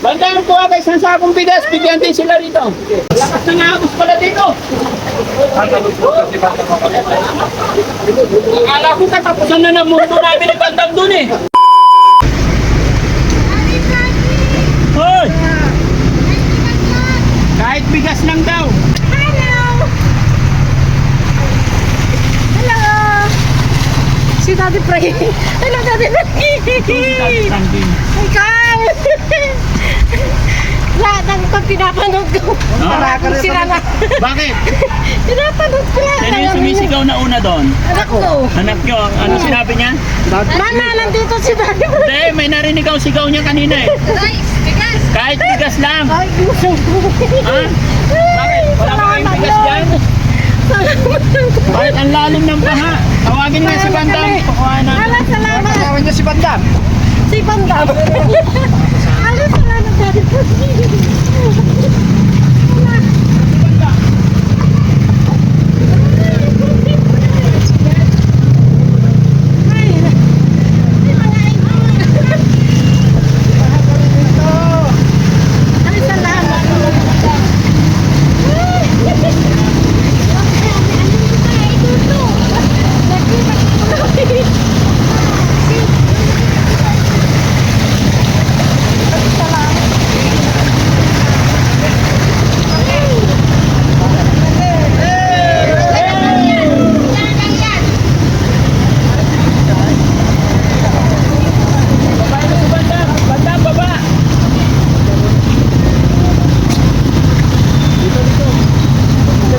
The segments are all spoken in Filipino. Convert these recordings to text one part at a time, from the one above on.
Bandang ko agay sa sakong bigas, bigyan din sila rito. Lakas na nga agos pala dito. Akala ko katapusan na ng mundo namin ni Bandang dun eh. Hoy! Kahit bigas lang daw. Hello! Hello! Si Daddy Pray. Hello, Daddy Pray! Ikaw! Lahat ng ito pinapanood ko. Ah? Sira na. Bakit? Pinapanood ko lahat. Sino yung sumisigaw na una doon? Anak ko. Anak nyo, ano sinabi niya? Mama, nandito si Daddy. Hindi, may narinig ako sigaw niya kanina eh. Kahit bigas lang. Ay, gusto ko. Ha? Bakit? Wala ba kayong bigas dyan? Bakit ang lalim ng baha? Tawagin nga si Bandang. Pakuha na. Ala, salamat. Kasama niyo si Bandam. Si Bandam. that is so cute.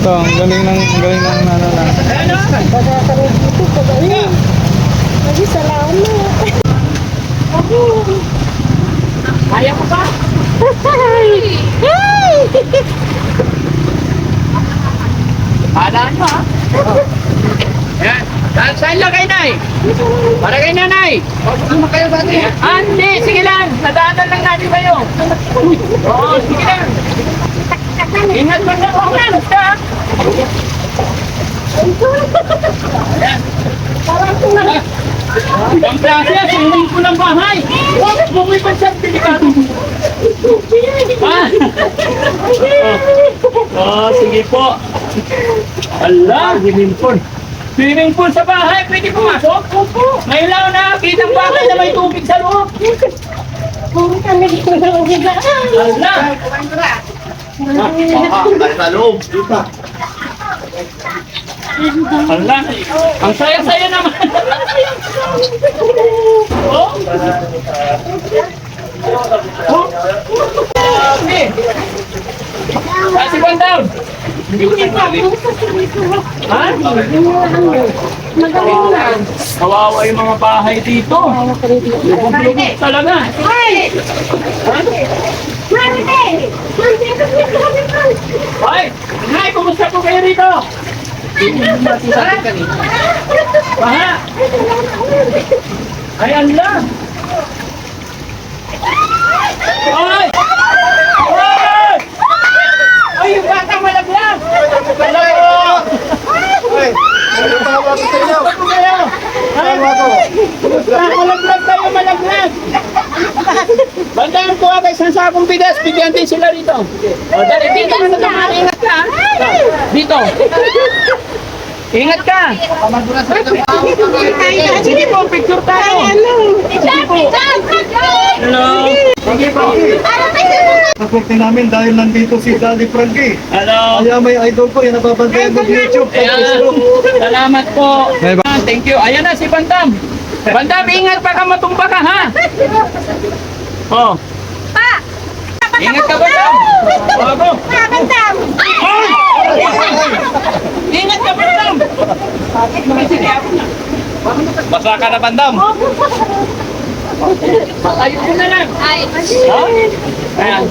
to? Ang galing ng, ang galing ng ano na. Ano? Ay, salamat. Kaya ko ba? Ay! Ay! Kala nyo, ha? Yan. Saan, saan lagay, Nay? Para kay nanay. Ano kayo ba ate? Ah, hindi. Sige lang. Nadaanan lang natin kayo. Oo, sige lang. Ingat mo na ako lang. Ha? Ayan. Ang klase, swimming pool ng bahay. Huwag mo pa siya delikado. Ha? Oh, sige po. Ala, swimming pool. Swimming pool sa bahay, pwede pumasok? Opo. May ilaw na, kitang bahay na may tubig sa loob. Puro kami dito ng uga. Ala. Sa loob. Ala. Ang saya-saya naman. oh. Oh. Grabe. Ah, si Bandam. Ha? Magaling lang. Kawawa yung mga bahay dito. Lubog-lubog talaga. Ay! Mante! Ay, Nay, kumusta po kayo rito? Baha. Ay, ala. Ay! Ay! Ay, yung bata malaglag! Malaglag! Ay! Ano tawag ko sa inyo? Ano. Ah, malaglag kayo, malaglag! Bandaan ko agad isang sakong bigas, bigyan din sila rito. O, dali, dito ka na naman, ingat ka. Dito. Ingat ka. Sige po, picture tayo. Sige po. Hello. Sige po. Nakwerte namin dahil nandito si Daddy Frankie. Hello. Kaya may idol ko, yan napapantayan ko sa YouTube. Salamat po. Thank you. Ayan na si Bandam. Bandam, ingat pa ka matumba ka, ha? Oh. Pa! Ingat ka, Bandam. Bago. Kabandam! Ay! Ingat ka, Bandam. Basa ka na, Bandam. Ayun ko na lang. Ay, Ha? Ayan.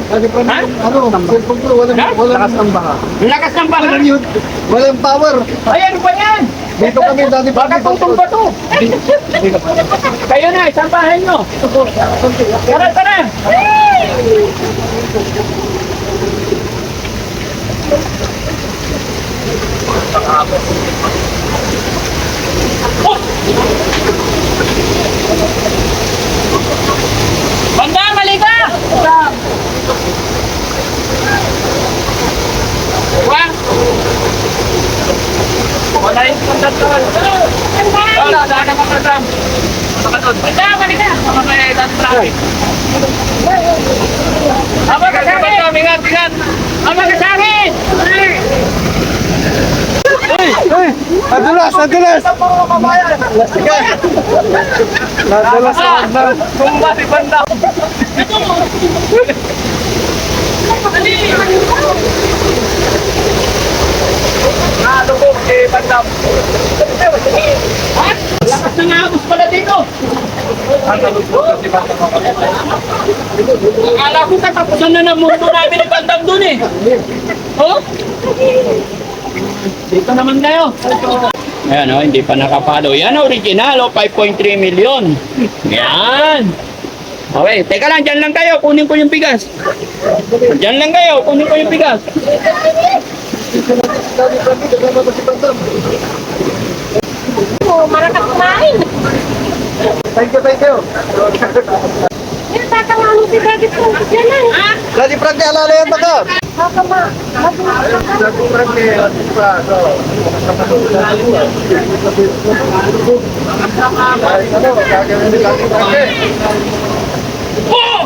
Ha? Ano, cellphone ko, walang, Ha? walang lakas ng baha. Lakas ng baha. Walang power. Ayan pa yan. Dito kami, Daddy Baka Frankie. tutong ba to? Kayo na, isang bahay nyo. Tara, tara. Banda, mali ka! Wala yung kontaktor. Wala, daan ang program. Banda, mali ka! Mamaya, daan traffic. Ama ka sa akin! Ingat, ingat! Ama ka sa akin! Ay, ay, nadulas, nadulas. Sige. Nadulas sa hagdan. Tumba si Banda. Nalo ko eh, Banda. Ha? Lakas ng agos pala dito. Akala ko katapusan na ng mundo namin ni Bandam dun eh. Oh? Dito naman tayo. Ayan o, hindi pa nakapalo. Yan original o, 5.3 million. Yan. Okay, teka lang, dyan lang kayo. Kunin ko yung bigas. Dyan lang kayo, kunin ko yung bigas. Oh, marakas kumain. Thank you, thank you. Yan, tatanganin si Daddy Frank. Yan lang. Daddy Frankie, alala yan baka? baka ma... Daddy Frankie, pa, so. Ay, ano, gagawin ni Daddy Frankie.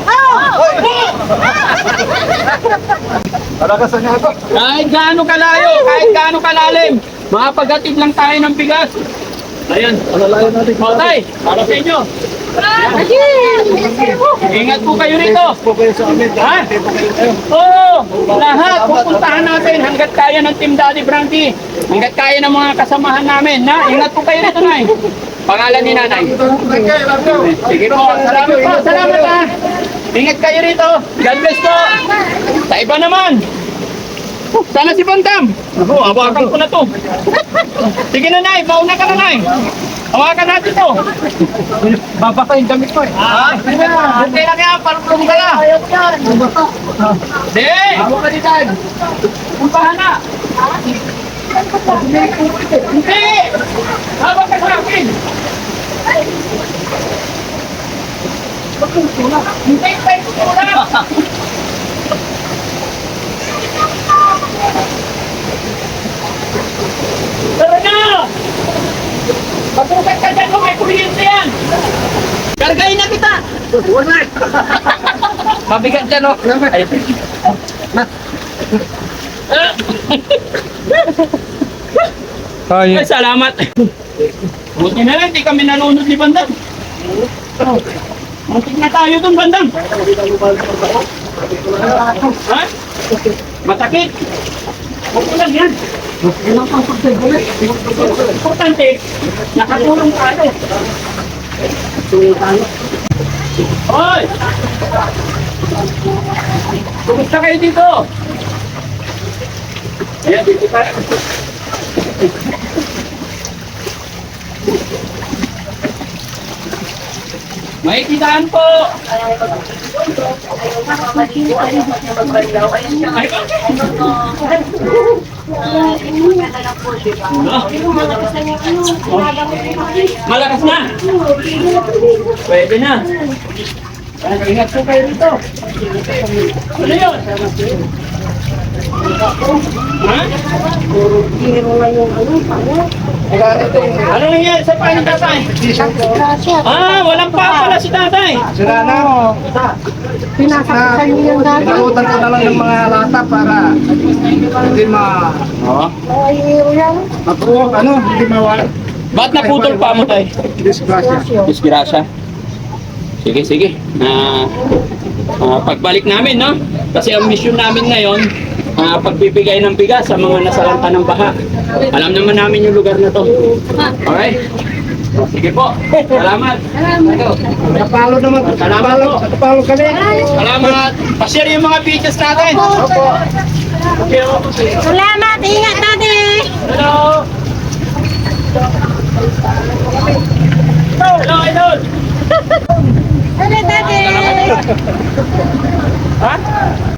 Oh! Malakas ang ako. Kahit gaano kalayo, kahit gaano kalalim, makapaghatid lang tayo ng bigas. Ayan. Alalayan natin. O, tay, para sa inyo. Ingat po kayo rito. po kayo sa amin. Ha? Oo, lahat pupuntahan natin hanggat kaya ng Team Daddy Frankie. Hanggat kaya ng mga kasamahan namin. Na, ingat po kayo rito, Nay. Pangalan ni Nanay. Sige po, salamat po, salamat ha. Ingat kayo rito. God bless po. Sa iba naman. Oh, Sana si Bantam. Ako, hawakan ko na to. Sige na, Nay. Mauna ka na, Nay. Hawakan natin to. Babaka yung damit ko eh. Ah, okay lang yan. Parang ka na. Hindi! Hawak ka dito. Umpahan na! Hindi! Hawak ka sa akin! Hindi, tayo ko na! Tara na! Pagpukat ka dyan kung may kuryente yan! Kargayin na kita! Mabigat dyan, oh. Ay. Ay, salamat. Buti na lang, di kami nanonood ni Bandang. Oh. Muntik na tayo dun, Bandang. Ha? Masakit. Huwag lang yan. Importante, nakatulong tayo. Hoy! Kumusta kayo dito? Ayan, dito tayo. May kitaan po! Malakas na! Pwede na. Ingat po kayo rito. Ano yun? Ha? Hero na yung ano, paano? Ano nangyari sa paano tatay? Ah, walang pa pala si tatay. Sira na. Pinasaktan niyo yung dati. Pinakutan ko na lang ng mga lata para hindi ma... Oh. Ay, yan. Ano, hindi mawala. Ba't naputol pa mo tayo? Disgrasya. Grasya. Disgrasya. Sige, sige. Ah, ah, pagbalik namin, no? Kasi ang mission namin ngayon, ah, pagbibigay ng bigas sa mga nasalanta ng baha. Alam naman namin yung lugar na to. Alright? Sige po. Salamat. Kapalo naman. Salamat po. Kapalo kami. Salamat. Pa-share yung mga videos natin. Okay, okay. Salamat! Ingat natin! Hello. Hello, idol. Salamat natin! Ha?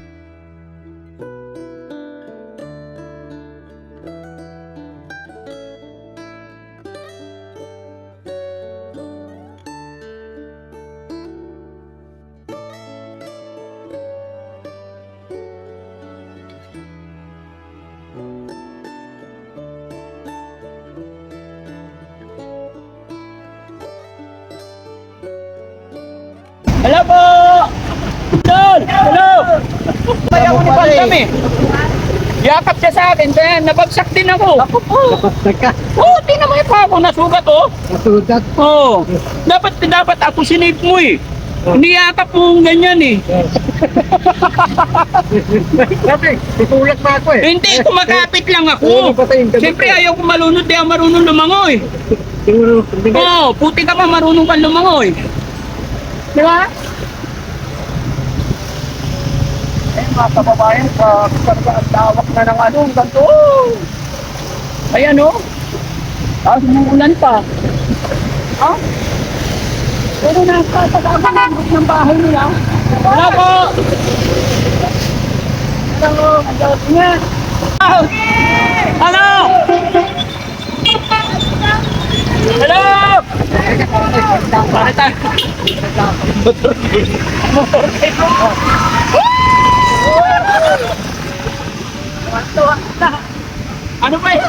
Hello po! Idol! Hello! Kaya ako ni Pantami. Yakap siya sa akin, kaya nabagsak din ako. Ako po. Oo, oh, tingnan mo yung pa ako, nasugat oh. Masudat. Oo. Dapat, dapat ako sinave mo eh. Niyakap mo ganyan eh. Sabi, tutulak na ako eh. Hindi, kumakapit lang ako. Siyempre ayaw ko malunod, di ako marunong lumangoy. Siguro. Oo, puti ka pa marunong kang lumangoy. Di ba? Eh, mga kababayan, sa karga ang lawak na ng ano, ang ganito. Ayan o. Tapos umuulan pa. Ha? Pero nakakatagaan ng bahay nila. Wala po! Hello, hello, nga. Hello! Hello! Bakit tayo? Ano ba eh?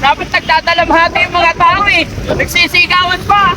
Dapat nagdadalamhati yung mga tao eh. Nagsisigawan pa.